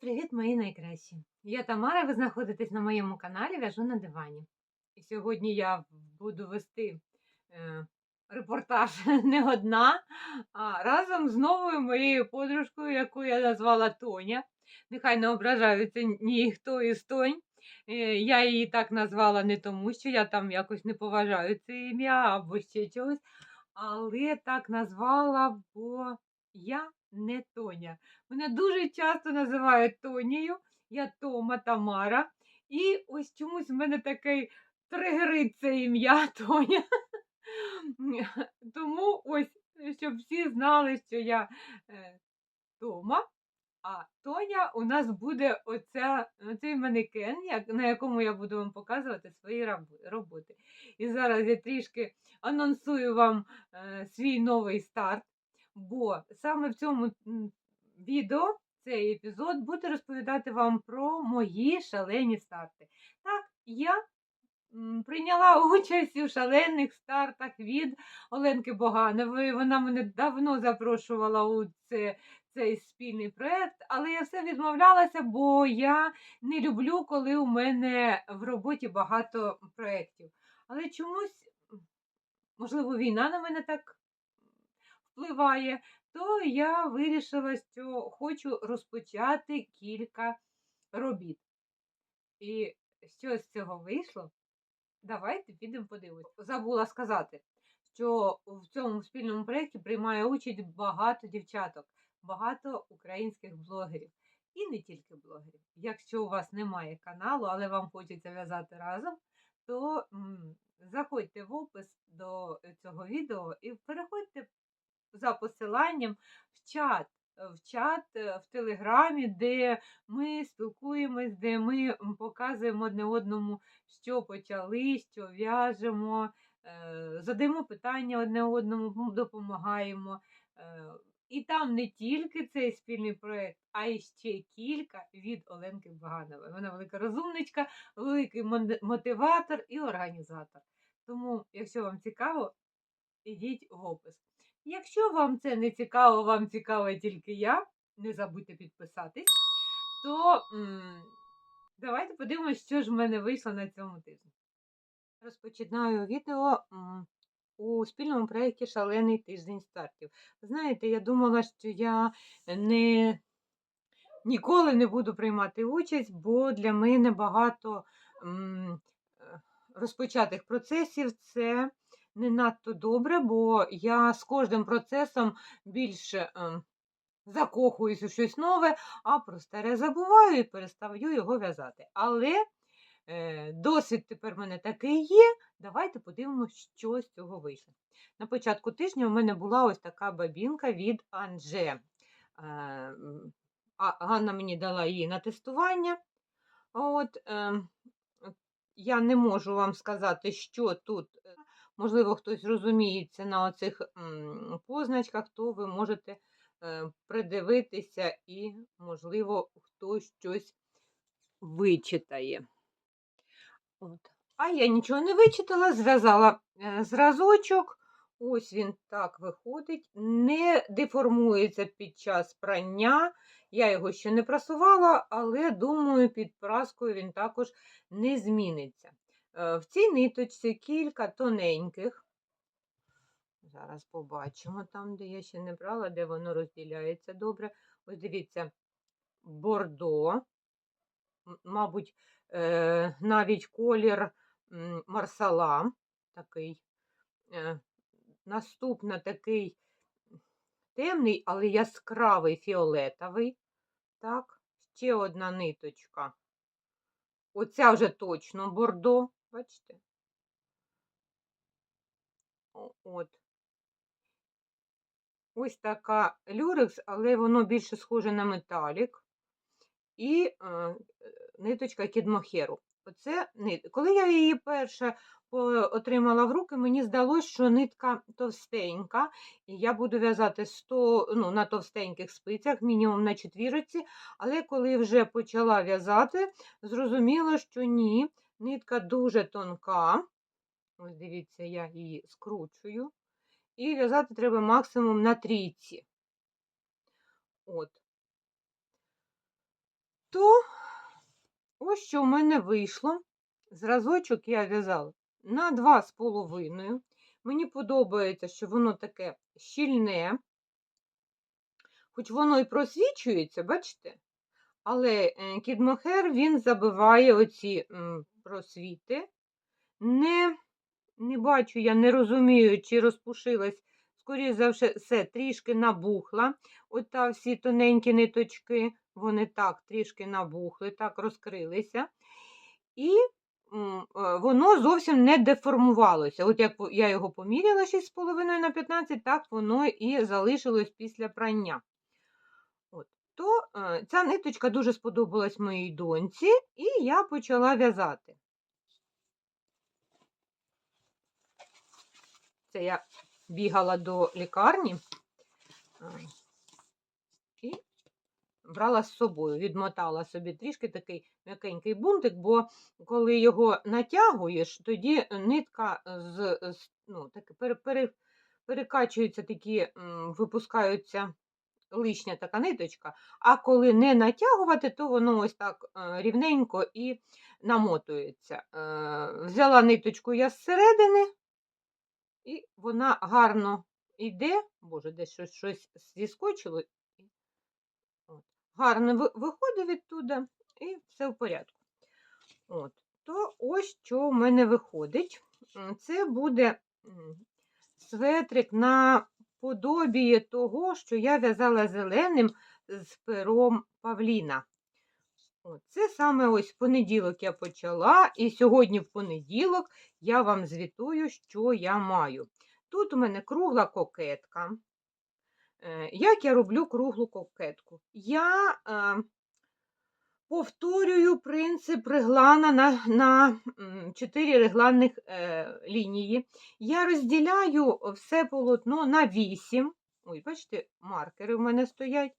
Привіт, мої найкращі! Я Тамара, ви знаходитесь на моєму каналі В'яжу на дивані. І сьогодні я буду вести е, репортаж не одна, а разом з новою моєю подружкою, яку я назвала Тоня. Нехай не ображаються ніхто із Тонь. Е, я її так назвала не тому, що я там якось не поважаю це ім'я або ще чогось, але так назвала, бо я не Тоня. Мене дуже часто називають Тонією, я Тома Тамара. І ось чомусь в мене такий тригерить це ім'я Тоня. Тому ось, щоб всі знали, що я е, Тома, а Тоня у нас буде оця, оцей манекен, як, на якому я буду вам показувати свої роботи. І зараз я трішки анонсую вам е, свій новий старт, бо саме в цьому відео цей епізод буде розповідати вам про мої шалені старти. Так, я прийняла участь у шалених стартах від Оленки Боганової. Вона мене давно запрошувала у це, цей спільний проєкт, але я все відмовлялася, бо я не люблю, коли у мене в роботі багато проєктів. Але чомусь, можливо, війна на мене так впливає, то я вирішила, що хочу розпочати кілька робіт. І що з цього вийшло? Давайте підемо подивимось. Забула сказати, що в цьому спільному проєкті приймає участь багато дівчаток, багато українських блогерів. І не тільки блогерів. Якщо у вас немає каналу, але вам хочеться в'язати разом, то м, заходьте в опис до цього відео і переходьте за посиланням в чат, е, в чат е, в Телеграмі, де ми спілкуємось, де ми показуємо одне одному, що почали, що в'яжемо, е, задаємо питання одне одному, допомагаємо. І там не тільки цей спільний проєкт, а й ще кілька від Оленки Баганової. Вона велика розумничка, великий мотиватор і організатор. Тому, якщо вам цікаво, ідіть в опис. Якщо вам це не цікаво, вам цікава тільки я, не забудьте підписатись, то м, давайте подивимось, що ж в мене вийшло на цьому тижні. Розпочинаю відео м, у спільному проєкті Шалений тиждень стартів. Знаєте, я думала, що я не ніколи не буду приймати участь, бо для мене багато м, е, розпочатих процесів це не надто добре, бо я з кожним процесом більше ем, закохуюсь у щось нове, а про старе забуваю і перестаю його в'язати. Але е, досвід тепер в мене такий є. Давайте подивимося, що з цього вийшло. На початку тижня у мене була ось така бабінка від Анже. Е, Ганна мені дала її на тестування. От, е, я не можу вам сказати, що тут. Можливо, хтось розуміється на оцих позначках, то ви можете е, придивитися і, можливо, хтось щось вичитає. От. А я нічого не вичитала, зв'язала е, зразочок. Ось він так виходить, не деформується під час прання. Я його ще не прасувала, але думаю, під праскою він також не зміниться. Е, В цій ниточці кілька тоненьких. Зараз побачимо там, де я ще не брала, де воно розділяється добре. Ось дивіться, бордо, мабуть, е, навіть колір марсала такий. Е, Наступна такий темний, але яскравий фіолетовий. Так, ще одна ниточка. Оця вже точно бордо, бачите? От. Ось така люрекс, але воно більше схоже на металік. І е, е, ниточка кідмохеру. Оце нит. Коли я її перше отримала в руки, мені здалося, що нитка товстенька, і я буду в'язати 100, ну, на товстеньких спицях, мінімум на четвірочці. Але коли вже почала в'язати, зрозуміло, що ні, нитка дуже тонка. Ось дивіться, я її скручую. І в'язати треба максимум на трійці. От. То ось що в мене вийшло. Зразочок я в'язала на 2,5. Мені подобається, що воно таке щільне, хоч воно і просвічується, бачите? Але е, кідмохер він забиває оці просвіти. Не, не бачу, я не розумію, чи розпушилась, скоріше за все, трішки набухла. Ота всі тоненькі ниточки, вони так трішки набухли, так розкрилися. І е, воно зовсім не деформувалося. От як я його поміряла 6,5 на 15, так воно і залишилось після прання. То е, ця ниточка дуже сподобалась моїй доньці, і я почала в'язати. Це я бігала до лікарні е, і брала з собою, відмотала собі трішки такий м'якенький бунтик, бо коли його натягуєш, тоді нитка з, з- ну, так, пере, пере, перекачуються такі, випускаються лишня така ниточка, а коли не натягувати, то воно ось так е, рівненько і намотується. Е, Взяла ниточку я зсередини, і вона гарно йде, боже, десь щось, щось зіскочило. Гарно ви- виходить відтуда, і все в порядку. От. То ось що в мене виходить. Це буде светрик на подобіє того, що я в'язала зеленим з пером Павліна. Це саме ось понеділок я почала, і сьогодні в понеділок я вам звітую, що я маю. Тут у мене кругла кокетка. Е, Як я роблю круглу кокетку? Я е, повторюю принцип реглана на, на 4 регланних е, лінії. Я розділяю все полотно на 8. Ой, бачите, маркери в мене стоять.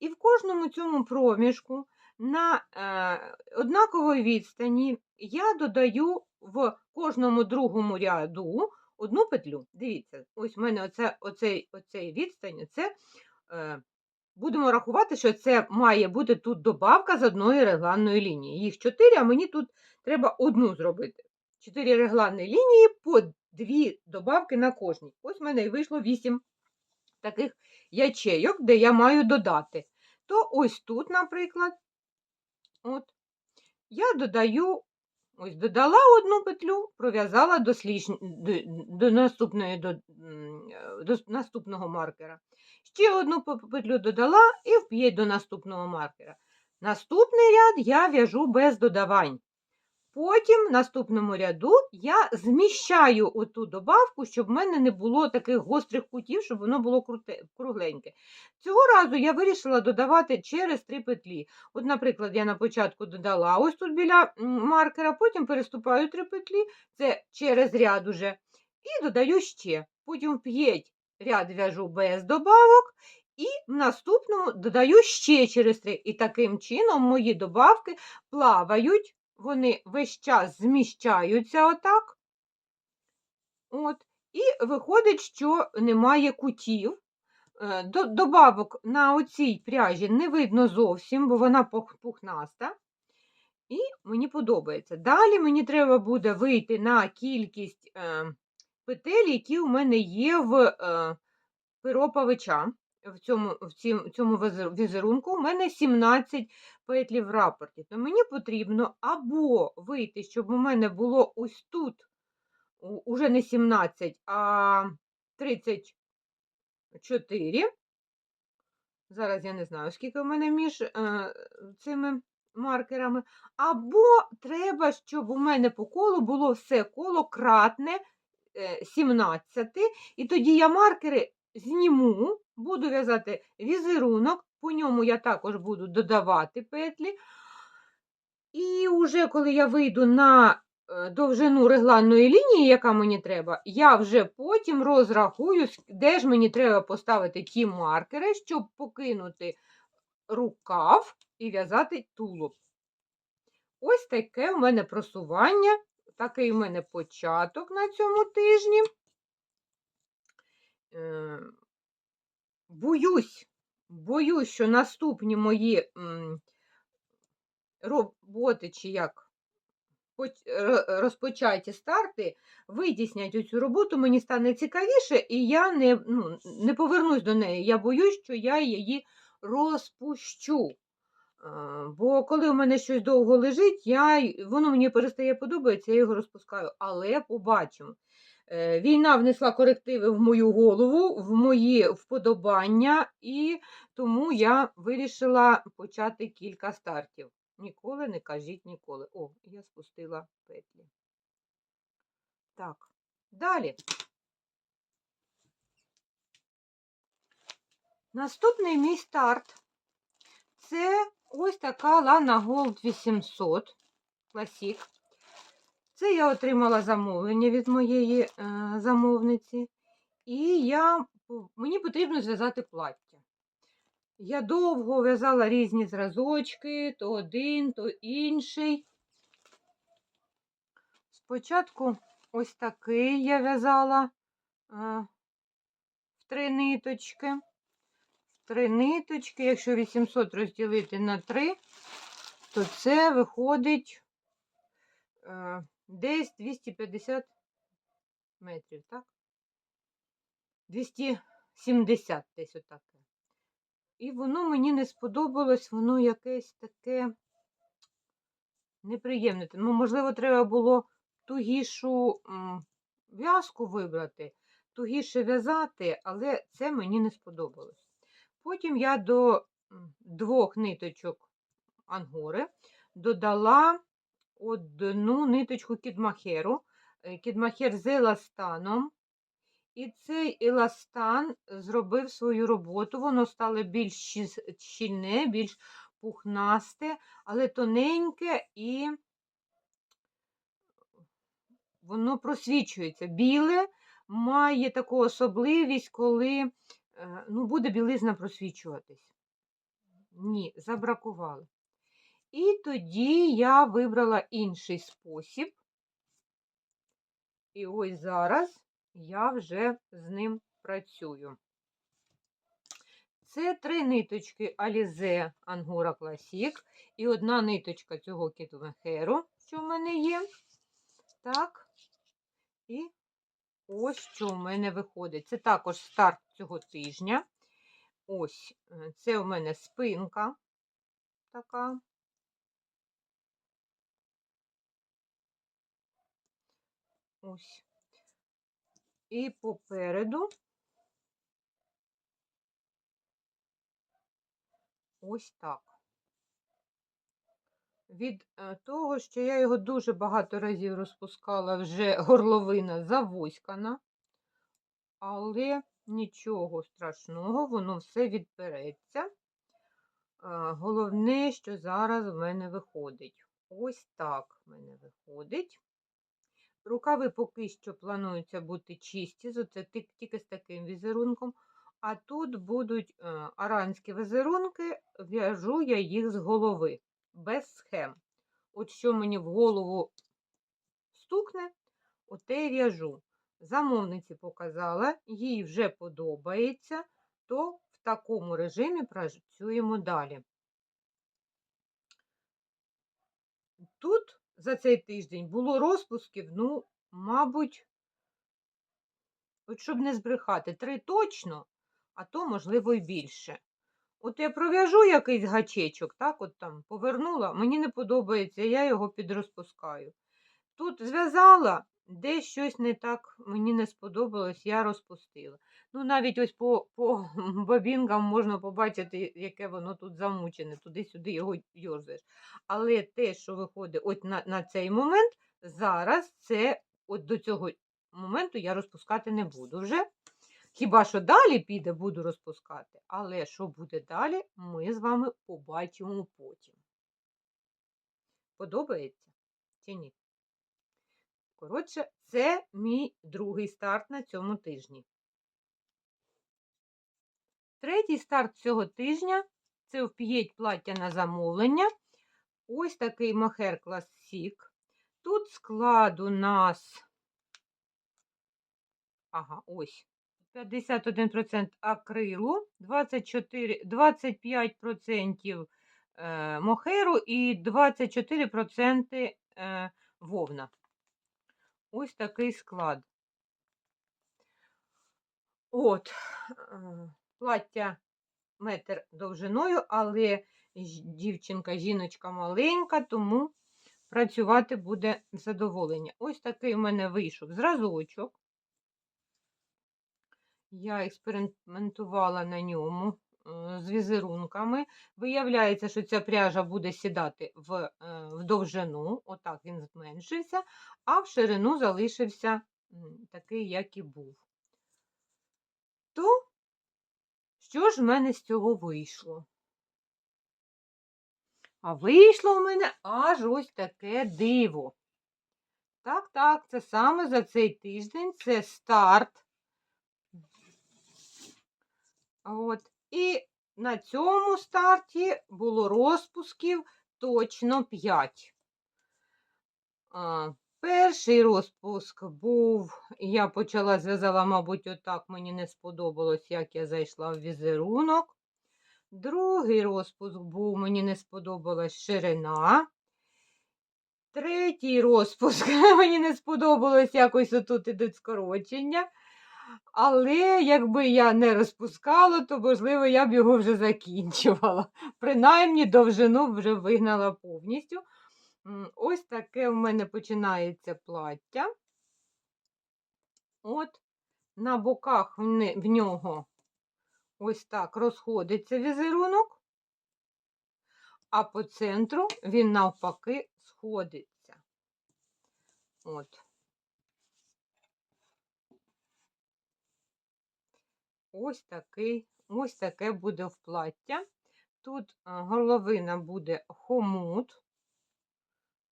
І в кожному цьому проміжку на е, однаковій відстані я додаю в кожному другому ряду одну петлю. Дивіться, ось в мене оце, оцей, оцей відстань, це, е, будемо рахувати, що це має бути тут добавка з одної регланної лінії. Їх чотири, а мені тут треба одну зробити. Чотири регланні лінії по дві добавки на кожній. Ось в мене і вийшло вісім таких ячейок, де я маю додати. То ось тут, наприклад, от, я додаю, ось додала одну петлю, пров'язала до, сліж... до, наступної, до, е, до наступного маркера. Ще одну петлю додала і вп'єть до наступного маркера. Наступний ряд я в'яжу без додавань. Потім в наступному ряду я зміщаю оту добавку, щоб в мене не було таких гострих кутів, щоб воно було круте, кругленьке. Цього разу я вирішила додавати через три петлі. От, наприклад, я на початку додала ось тут біля маркера, потім переступаю три петлі, це через ряд уже, і додаю ще. Потім в п'ять ряд в'яжу без добавок, і в наступному додаю ще через три. І таким чином мої добавки плавають вони весь час зміщаються отак. От. І виходить, що немає кутів. Е, до- Добавок на оцій пряжі не видно зовсім, бо вона пухнаста. І мені подобається. Далі мені треба буде вийти на кількість е, петель, які у мене є в е, перо павича. В цьому, в цьому візерунку у мене 17 петлі в рапорті. То мені потрібно або вийти, щоб у мене було ось тут уже не 17, а 34. Зараз я не знаю, скільки в мене між е, цими маркерами. Або треба, щоб у мене по колу було все коло кратне е, 17. І тоді я маркери зніму, буду в'язати візерунок, по ньому я також буду додавати петлі. І вже коли я вийду на е, довжину регланної лінії, яка мені треба, я вже потім розрахую, де ж мені треба поставити ті маркери, щоб покинути рукав і в'язати тулуб. Ось таке у мене просування, такий у мене початок на цьому тижні. Боюсь, боюсь, що наступні мої роботи, чи як розпочаті старти, витіснять оцю роботу, мені стане цікавіше, і я не, ну, не повернусь до неї. Я боюсь, що я її розпущу. Бо коли у мене щось довго лежить, я, воно мені перестає подобатися, я його розпускаю. Але побачимо. Е, Війна внесла корективи в мою голову, в мої вподобання, і тому я вирішила почати кілька стартів. Ніколи не кажіть ніколи. О, я спустила петлі. Так, далі. Наступний мій старт. Це ось така Lana Gold 800 Classic. Це я отримала замовлення від моєї е, замовниці. І я, мені потрібно зв'язати плаття. Я довго в'язала різні зразочки, то один, то інший. Спочатку ось такий я в'язала е, в три ниточки. В три ниточки, якщо 800 розділити на 3, то це виходить е, десь 250 метрів, так? 270 десь отаке. І воно мені не сподобалось, воно якесь таке неприємне. Ну, можливо, треба було тугішу в'язку вибрати, тугіше в'язати, але це мені не сподобалось. Потім я до двох ниточок ангори додала одну ниточку кідмахеру. Е, Кідмахер з еластаном. І цей еластан зробив свою роботу. Воно стало більш щільне, більш пухнасте, але тоненьке і воно просвічується. Біле має таку особливість, коли е, ну, буде білизна просвічуватись. Ні, забракували. І тоді я вибрала інший спосіб. І ось зараз я вже з ним працюю. Це три ниточки Alize Angora Classic і одна ниточка цього кітомехеру, що в мене є. Так. І ось що в мене виходить. Це також старт цього тижня. Ось, е, це у мене спинка така. Ось. І попереду ось так. Від е, того, що я його дуже багато разів розпускала, вже горловина завоськана, але нічого страшного, воно все відпереться. Е, Головне, що зараз в мене виходить. Ось так в мене виходить. Рукави поки що плануються бути чисті, з оце тільки з таким візерунком. А тут будуть е, аранські візерунки, в'яжу я їх з голови, без схем. От що мені в голову стукне, оте й в'яжу. Замовниці показала, їй вже подобається, то в такому режимі працюємо далі. Тут за цей тиждень було розпусків, ну, мабуть, от щоб не збрехати, три точно, а то, можливо, і більше. От я пров'яжу якийсь гачечок, так, от там повернула, мені не подобається, я його підрозпускаю. Тут зв'язала, десь щось не так мені не сподобалось, я розпустила. Ну, навіть ось по, по бобінгам можна побачити, яке воно тут замучене, туди-сюди його йорзаєш. Але те, що виходить от на, на цей момент, зараз це от до цього моменту я розпускати не буду вже. Хіба що далі піде, буду розпускати. Але що буде далі, ми з вами побачимо потім. Подобається чи ні? Коротше, це мій другий старт на цьому тижні. Третій старт цього тижня це вп'єть плаття на замовлення. Ось такий мохер класік. Тут склад у нас, ага, ось, 51% акрилу, 24, 25% е, мохеру і 24% е, вовна. Ось такий склад. От, е, плаття метр довжиною, але дівчинка, жіночка маленька, тому працювати буде задоволення. Ось такий у мене вийшов зразочок. Я експериментувала на ньому е, з візерунками. Виявляється, що ця пряжа буде сідати в, е, в довжину, отак він зменшився, а в ширину залишився такий, як і був. То, що ж в мене з цього вийшло? А вийшло в мене аж ось таке диво. Так, так, це саме за цей тиждень, це старт. От. І на цьому старті було розпусків точно 5. А, перший розпуск був, я почала зв'язала, мабуть, отак мені не сподобалось, як я зайшла в візерунок. Другий розпуск був, мені не сподобалась ширина. Третій розпуск мені не сподобалось якось отут ідуть скорочення. Але якби я не розпускала, то, можливо, я б його вже закінчувала. Принаймні довжину вже вигнала повністю. Ось таке в мене починається плаття. От на боках в нього ось так розходиться візерунок, а по центру він навпаки сходиться. От. Ось такий, ось таке буде в плаття. Тут а, горловина буде хомут.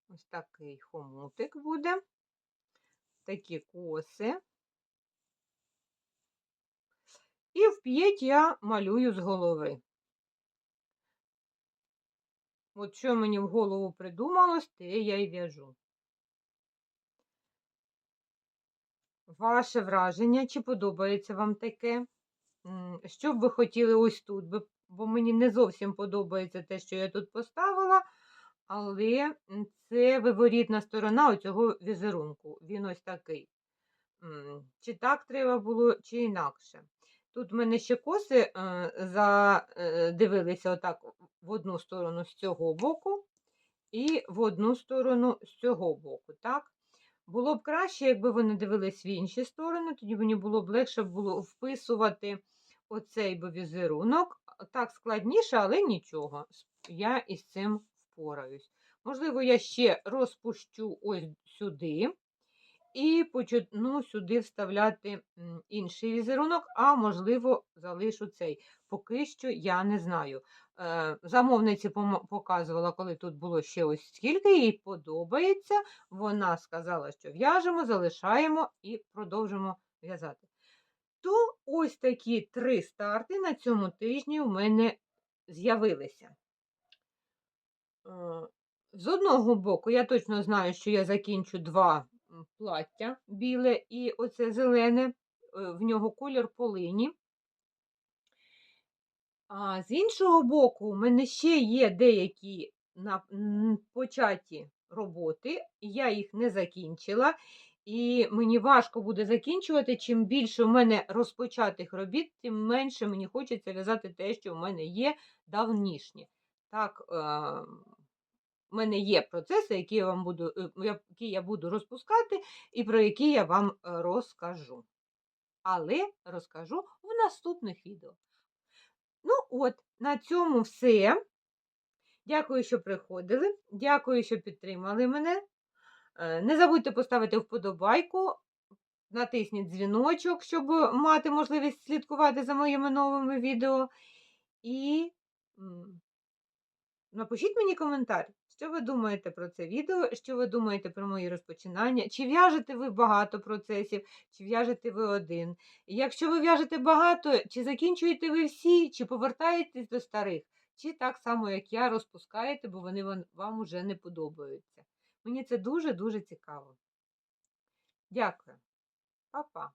Ось такий хомутик буде. Такі коси. І в п'ять я малюю з голови. От що мені в голову придумалось, те я й в'яжу. Ваше враження, чи подобається вам таке? Що б ви хотіли ось тут? Бо мені не зовсім подобається те, що я тут поставила, але це виворітна сторона оцього візерунку. Він ось такий. Чи так треба було, чи інакше. Тут в мене ще коси е, задивилися отак в одну сторону з цього боку і в одну сторону з цього боку. так? Було б краще, якби вони дивились в інші сторони, тоді мені було б легше було вписувати оцей візерунок. Так складніше, але нічого. Я із цим впораюсь. Можливо, я ще розпущу ось сюди і почну сюди вставляти інший візерунок, а можливо, залишу цей. Поки що я не знаю. Е, Замовниці показувала, коли тут було ще ось скільки, їй подобається. Вона сказала, що в'яжемо, залишаємо і продовжимо в'язати. То ось такі три старти на цьому тижні у мене з'явилися. Е, З одного боку, я точно знаю, що я закінчу два плаття біле і оце зелене, е, в нього колір полині. А з іншого боку, у мене ще є деякі на, початі роботи, я їх не закінчила. І мені важко буде закінчувати. Чим більше в мене розпочатих робіт, тим менше мені хочеться в'язати те, що в мене є давнішнє. Так, в мене є процеси, які я вам буду, е, які я буду розпускати, і про які я вам е, розкажу. Але розкажу в наступних відео. Ну, от, на цьому все. Дякую, що приходили. Дякую, що підтримали мене. Е, Не забудьте поставити вподобайку, натисніть дзвіночок, щоб мати можливість слідкувати за моїми новими відео. І напишіть мені коментар, що ви думаєте про це відео, що ви думаєте про мої розпочинання, чи в'яжете ви багато процесів, чи в'яжете ви один. І Якщо ви в'яжете багато, чи закінчуєте ви всі, чи повертаєтесь до старих, чи так само, як я, розпускаєте, бо вони вам- уже не подобаються. Мені це дуже-дуже цікаво. Дякую. Па-па.